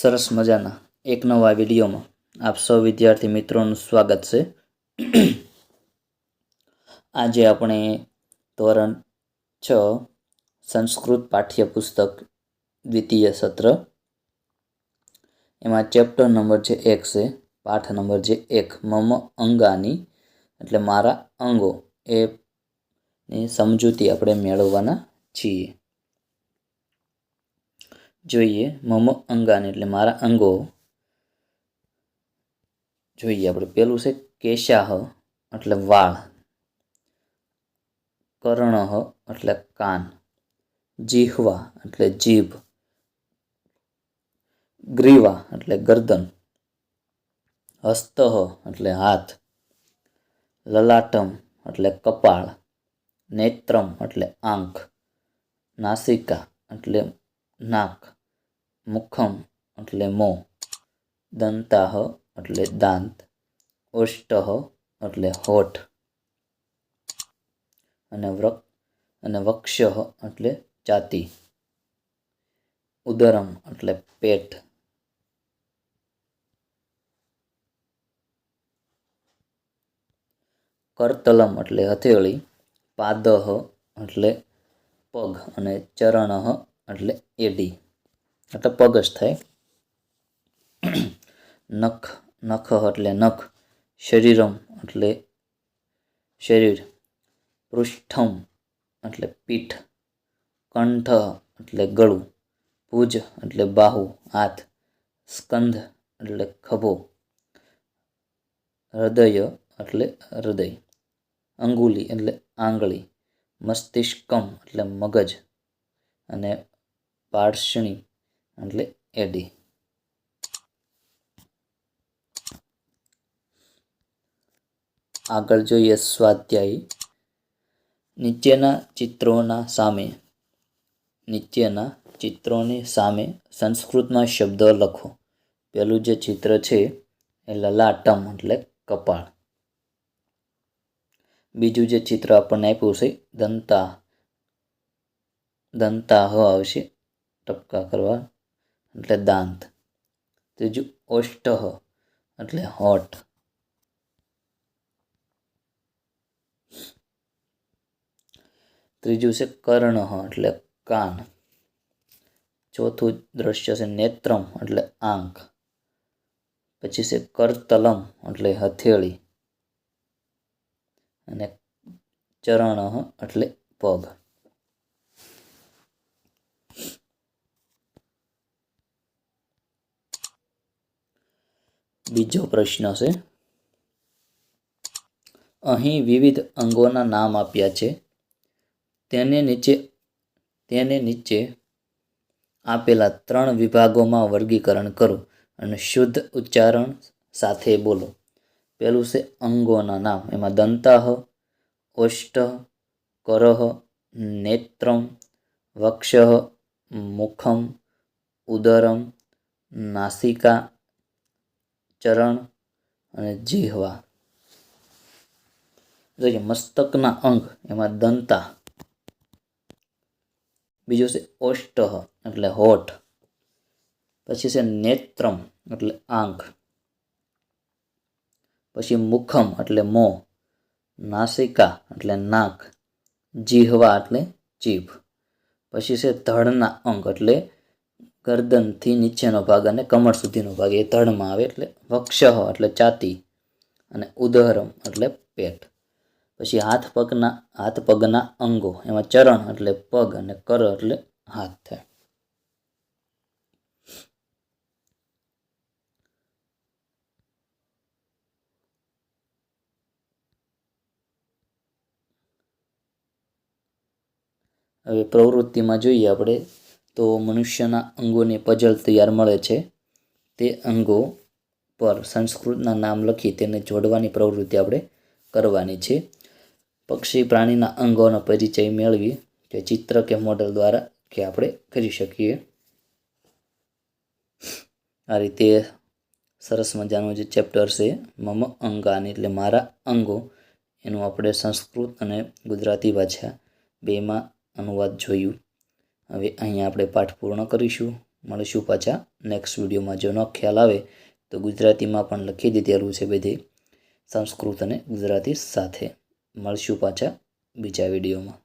સરસ મજાના એક નવા વિડીયોમાં આપ સૌ વિદ્યાર્થી મિત્રોનું સ્વાગત છે. આજે આપણે ધોરણ છ સંસ્કૃત પાઠ્યપુસ્તક દ્વિતીય સત્ર. એમાં ચેપ્ટર નંબર છે એક છે, પાઠ નંબર છે એક, મમ અંગાની, એટલે મારા અંગો એ સમજૂતી આપણે મેળવવાના છીએ. જોઈએ, મમ અંગાની, એટલે મારા અંગો. જોઈએ, આપણે પેલું છે કેશાહ, એટલે વાળ. કર્ણહ, એટલે કાન. જીહવા, એટલે જીભ. ગ્રીવા, એટલે ગરદન. હસ્તહ એટલે હાથ. લલાટમ, એટલે કપાળ. નેત્રમ, એટલે આંખ. નાસિકા, એટલે નાક, મુખમ એટલે મોં, દંતાહ એટલે દાંત ઓષ્ટહ એટલે હોઠ અને વ્રક અને વક્ષ એટલે ચાતી ઉદરમ એટલે પેટ. કરતલમ એટલે હથેળી, પાદહ એટલે પગ અને ચરણ એટલે એડી એટલે પગ થાય. નખ નખ એટલે નખ. શરીરમ એટલે શરીર. પૃષ્ઠમ એટલે પીઠ. કંઠ એટલે ગળું. ભુજ એટલે બાહુ, હાથ. સ્કંધ એટલે ખભો. હૃદય એટલે હૃદય. અંગુલી એટલે આંગળી. મસ્તિષ્કમ એટલે મગજ. અને પાર્ષણી એટલે એડી. આગળ જોઈએ સ્વાધ્યાયી. નીચેના ચિત્રોના સામે, નીચેના ચિત્રોની સામે સંસ્કૃતમાં શબ્દ લખો. પેલું જે ચિત્ર છે એ લલાટમ એટલે કપાળ. બીજું જે ચિત્ર આપણને આપ્યું છે દંતા. દંતા હ આવશે. ટપકા કરવા એટલે દાંત. ત્રીજું ઓષ્ટહ એટલે હોઠ. ત્રીજું છે કર્ણ એટલે કાન. ચોથું દ્રશ્ય છે નેત્રમ એટલે આંખ. પછી છે કરતલમ એટલે હથેળી. અને ચરણ એટલે પગ. બીજો પ્રશ્ન છે. અહીં વિવિધ અંગોના નામ આપ્યા છે. તેને નીચે તેને નીચે આપેલા ત્રણ વિભાગોમાં વર્ગીકરણ કરો અને શુદ્ધ ઉચ્ચારણ સાથે બોલો. પેલું છે અંગોના નામ. એમાં દંતાહ ઓષ્ટ કરહ નેત્રમ, વક્ષ, મુખમ, ઉદરમ, નાસિકા ચરણ અને જીહવા. જોઈએ મસ્તકના અંગ એમાં દંતા. બીજું છે ઓષ્ટહ એટલે હોઠ. પછી છે નેત્રમ એટલે આંખ. પછી મુખમ એટલે મોં. નાસિકા એટલે નાક. જીહવા એટલે જીભ. પછી છે ધડના અંગ એટલે ગરદનથી નીચેનો ભાગ અને કમર સુધીનો ભાગ, એ ધડમાં આવે એટલે વક્ષ એટલે છાતી અને ઉદહરમ એટલે પેટ. પછી હાથ પગના હાથ પગના અંગો, એમાં ચરણ એટલે પગ અને કર એટલે હાથ થાય. હવે પ્રવૃત્તિમાં જોઈએ આપણે તો મનુષ્યના અંગોને પજલ તૈયાર મળે છે. તે અંગો પર સંસ્કૃતના નામ લખી તેને જોડવાની પ્રવૃત્તિ આપણે કરવાની છે. પક્ષી પ્રાણીના અંગોનો પરિચય મેળવી કે ચિત્ર કે મોડલ દ્વારા કે આપણે કરી શકીએ. આ રીતે સરસ મજાનું જે ચેપ્ટર છે, મમ અંગાની એટલે મારા અંગો, એનું આપણે સંસ્કૃત અને ગુજરાતી ભાષા બેમાં અનુવાદ જોયું. હવે અહીંયા આપણે પાઠ પૂર્ણ કરીશું. મળીશું પાછા નેક્સ્ટ વિડીયોમાં. જો ન ખ્યાલ આવે તો ગુજરાતીમાં પણ લખી દીધેલું છે બધી. સંસ્કૃત અને ગુજરાતી સાથે. મળશું પાછા બીજા વિડીયોમાં.